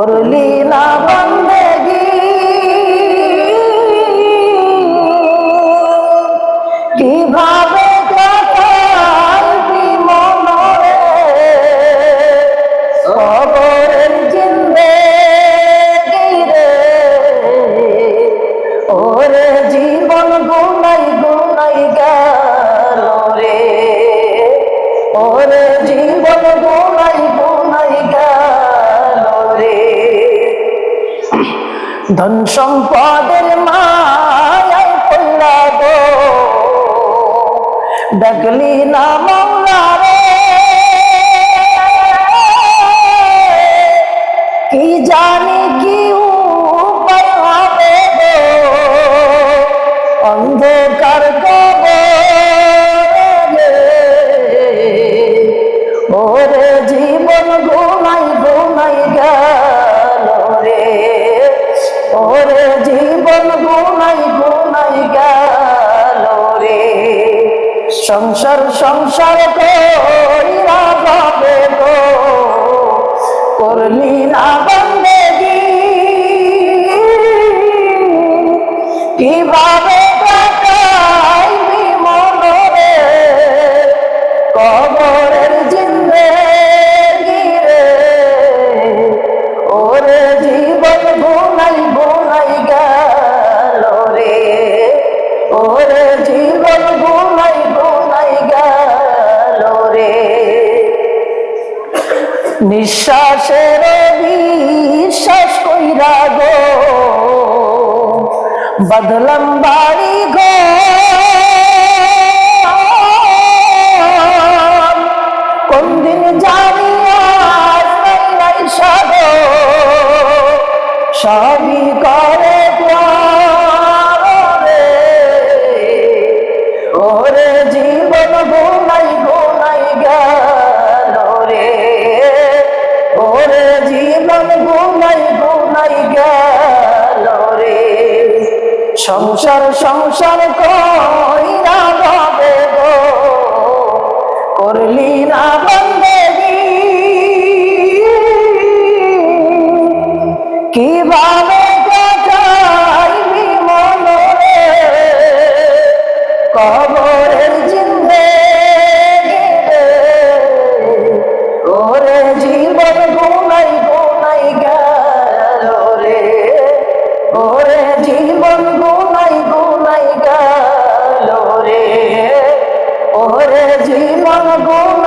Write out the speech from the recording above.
করলি না বন্দেগি। কীভাবে জীবন গেল ধন সম্পদের মায়ায় পড়লা গো ডাকলি না মামলা রে। কি জানি সংসার সংসার কইরা যাবে গো। করলি না বন্দেগি। কীভাবে নিঃশ্বাসের বিশ্বাস কইরা গো। বদলম বাড়ি গো কোন দিন জানি আর সংসার সংসার কইরা ভাবে গো। করলি না বন্দেগি। কি বা গো।